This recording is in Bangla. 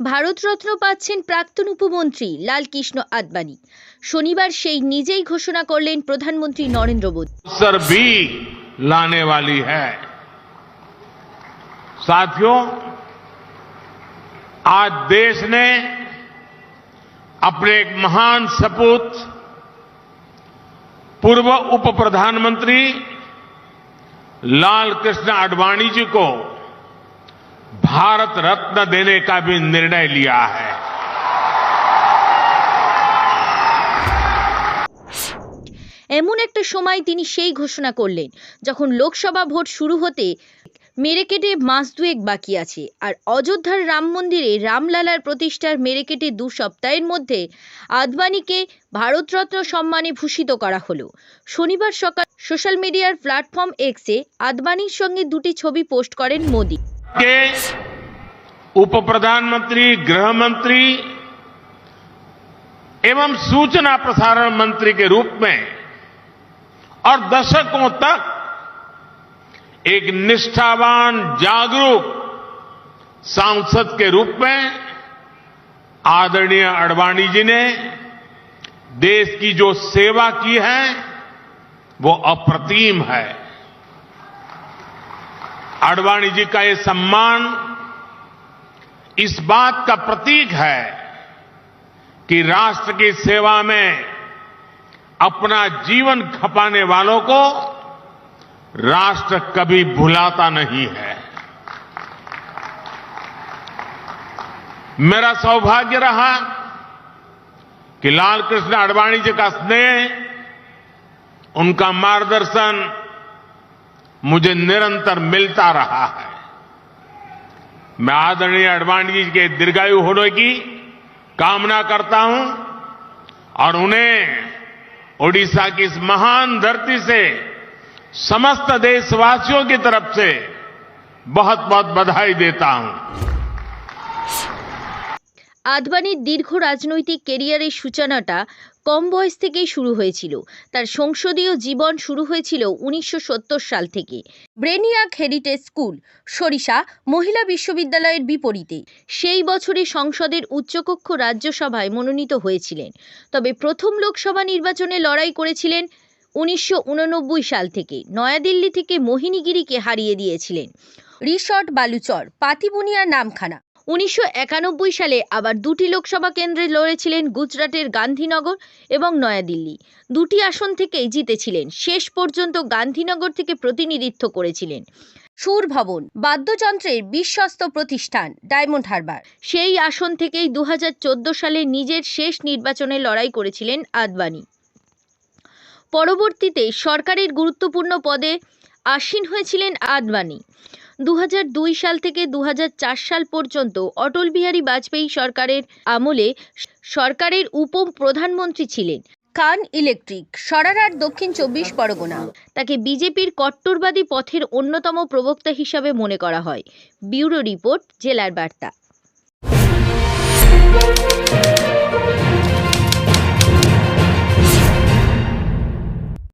ভারতরত্ন পাচ্ছেন প্রাক্তন উপমন্ত্রী লালকৃষ্ণ আদবানি শনিবার সেই নিজেই ঘোষণা করলেন প্রধানমন্ত্রী নরেন্দ্র মোদী अवसर भी लाने वाली है साथियों आज देश ने अपने एक महान सपूत पूर्व उप प्रधानमंत्री लाल कृष्ण आडवाणी जी को भारत रत्न देने का भी निर्णय लिया है এমন একটা সময় তিনি সেই ঘোষণা করলেন যখন লোকসভা ভোট শুরু হতে মেরেকেটে মাস দুয়েক বাকি আছে আর অযোধ্যার রাম মন্দিরে রামলালার প্রতিষ্ঠার মেরেকেটে দু সপ্তাহের মধ্যে আদবানিকে ভারতরত্ন সম্মানে ভূষিত করা হলো শনিবার সকাল সোশ্যাল মিডিয়ার প্ল্যাটফর্ম এক্সে আদবানির সঙ্গে দুটি ছবি পোস্ট করেন মোদি के उप प्रधानमंत्री गृह मंत्री एवं सूचना प्रसारण मंत्री के रूप में और दशकों तक एक निष्ठावान, जागरूक सांसद के रूप में आदरणीय अडवाणी जी ने देश की जो सेवा की है, वो अप्रतिम है। आडवाणी जी का ये सम्मान इस बात का प्रतीक है कि राष्ट्र की सेवा में अपना जीवन खपाने वालों को राष्ट्र कभी भुलाता नहीं है। मेरा सौभाग्य रहा कि लाल कृष्ण आडवाणी जी का स्नेह, उनका मार्गदर्शन मुझे निरंतर मिलता रहा है। मैं आदरणीय अडवाणी जी के दीर्घायु होने की कामना करता हूँ और उन्हें ओडिशा की इस महान धरती से समस्त देशवासियों की तरफ़ से बहुत बहुत बधाई देता हूँ। আদবানির দীর্ঘ রাজনৈতিক কেরিয়ারের সূচনাটা কম বয়স থেকেই শুরু হয়েছিল। তার সংসদীয় জীবন শুরু হয়েছিল উনিশশো সত্তর সাল থেকে। ব্রেনিয়াক হেরিটেজ স্কুল, সরিষা, মহিলা বিশ্ববিদ্যালয়ের বিপরীতে। সেই বছরে সংসদের উচ্চকক্ষ রাজ্যসভায় মনোনীত হয়েছিলেন। তবে প্রথম লোকসভা নির্বাচনে লড়াই করেছিলেন উনিশশো উননব্বই সাল থেকে। নয়াদিল্লি থেকে মোহিনীগিরিকে হারিয়ে দিয়েছিলেন। রিসর্ট বালুচর পাতিবুনিয়া নামখানা। উনিশশো একানব্বই সালে আবার দুটি লোকসভা কেন্দ্রে লড়েছিলেন গুজরাটের গান্ধীনগর এবং নয়াদিল্লি। দুটি আসন থেকেই জিতেছিলেন। শেষ পর্যন্ত গান্ধীনগর থেকে প্রতিনিধিত্ব করেছিলেন। সুর ভবন, বাদ্যযন্ত্রের বিশ্বস্ত প্রতিষ্ঠান, ডায়মন্ড হারবার। সেই আসন থেকেই দু হাজার চোদ্দ সালে নিজের শেষ নির্বাচনে লড়াই করেছিলেন আদবানি। পরবর্তীতে সরকারের গুরুত্বপূর্ণ পদে আসীন হয়েছিলেন আদবানি। দু হাজার দুই সাল থেকে দু হাজার চার সাল পর্যন্ত অটল বিহারী বাজপেয়ী সরকারের আমলে সরকারের উপ প্রধানমন্ত্রী ছিলেন। খান ইলেকট্রিক সরারার দক্ষিণ চব্বিশ পরগনা। তাকে বিজেপির কট্টরবাদী পথের অন্যতম প্রবক্তা হিসাবে মনে করা হয়। ব্যুরো রিপোর্ট জেলার বার্তা।